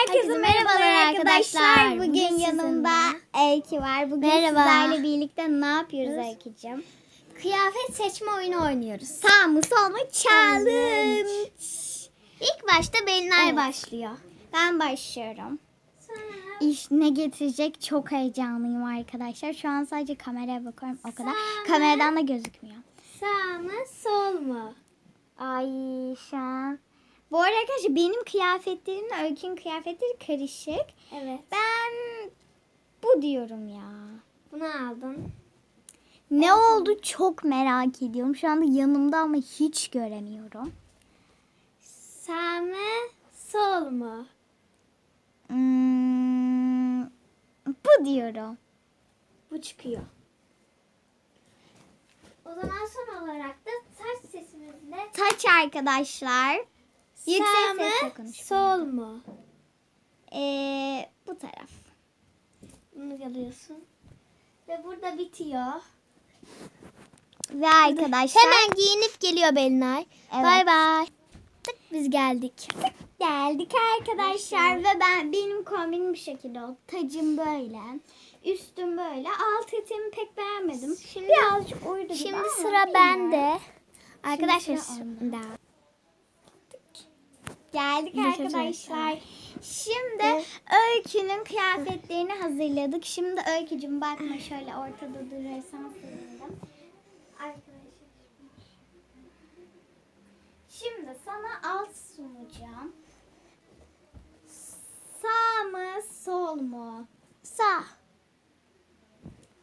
Herkese merhabalar arkadaşlar. Bugün yanımda Elki var. Bugün Merhaba. sizlerle birlikte ne yapıyoruz Elki'cim? Kıyafet seçme oyunu oynuyoruz. Sağ mı sol mu challenge. İlk başta Belinay Evet. başlıyor. Ben başlıyorum. İş ne getirecek çok heyecanlıyım arkadaşlar. Şu an sadece kameraya bakıyorum o kadar. Sağ Kameradan da gözükmüyor. sağ mı sol mu? Ay şu arkadaşlar benim kıyafetlerimle Öykü'nün kıyafetleri karışık. Evet. Ben bu diyorum ya. Bunu aldın. Ne oldu çok merak ediyorum. Şu anda yanımda ama hiç göremiyorum. Sağ mı sol mu? Hmm, bu diyorum. Bu çıkıyor. O zaman son olarak da saç sesimizle Taç arkadaşlar. Yüksek sağ mı sol mu? Ee, bu taraf. Bunu alıyorsun. Ve burada bitiyor. Ve arkadaşlar Hemen giyinip geliyor Belinay. Evet. Bay bay. Tık biz geldik. geldik arkadaşlar ve ben benim kombinim bu şekilde oldu. Tacım böyle. Üstüm böyle. Alt eteğimi pek beğenmedim. Şimdi- Birazcık uydu gibi Şimdi ama sıra bilmiyorum. bende. Arkadaşlar sıra onda. Geldik arkadaşlar. Şimdi Evet. Öykü'nün kıyafetlerini hazırladık. Şimdi Öykücüm bakma şöyle ortada durursan sevinirim. Arkadaşlar. Şimdi sana alt sunacağım. Sağ mı sol mu? Sağ.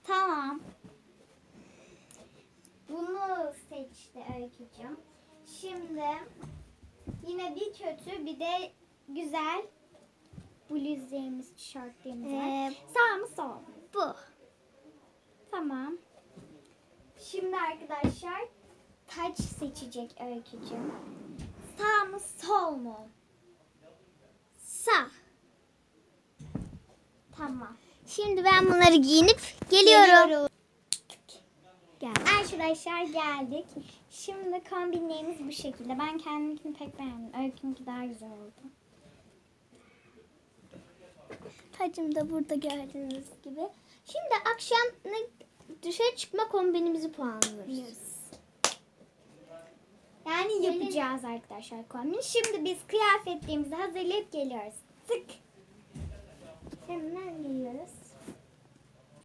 Tamam. Bunu seçti Öykücüm. Şimdi yine bir kötü bir de güzel bluzlarımız, tişörtlerimiz var. Ee, Sağ mı sol mu? Bu. Tamam. Şimdi arkadaşlar taç seçecek Öykücüm. Sağ mı sol mu? Sağ. Tamam. Şimdi ben bunları giyinip geliyorum. Geliyoruz. Gel. Arkadaşlar geldik. Şimdi kombinlerimiz bu şekilde. Ben kendimkini pek beğendim. Öykünki daha güzel oldu. Tacım da burada gördüğünüz gibi. Şimdi akşam ne- dışarı çıkma kombinimizi puanlıyoruz. Yani Gelin. yapacağız arkadaşlar kombin. Şimdi biz kıyafetlerimizi hazırlayıp geliyoruz. Tık. Hemen geliyoruz.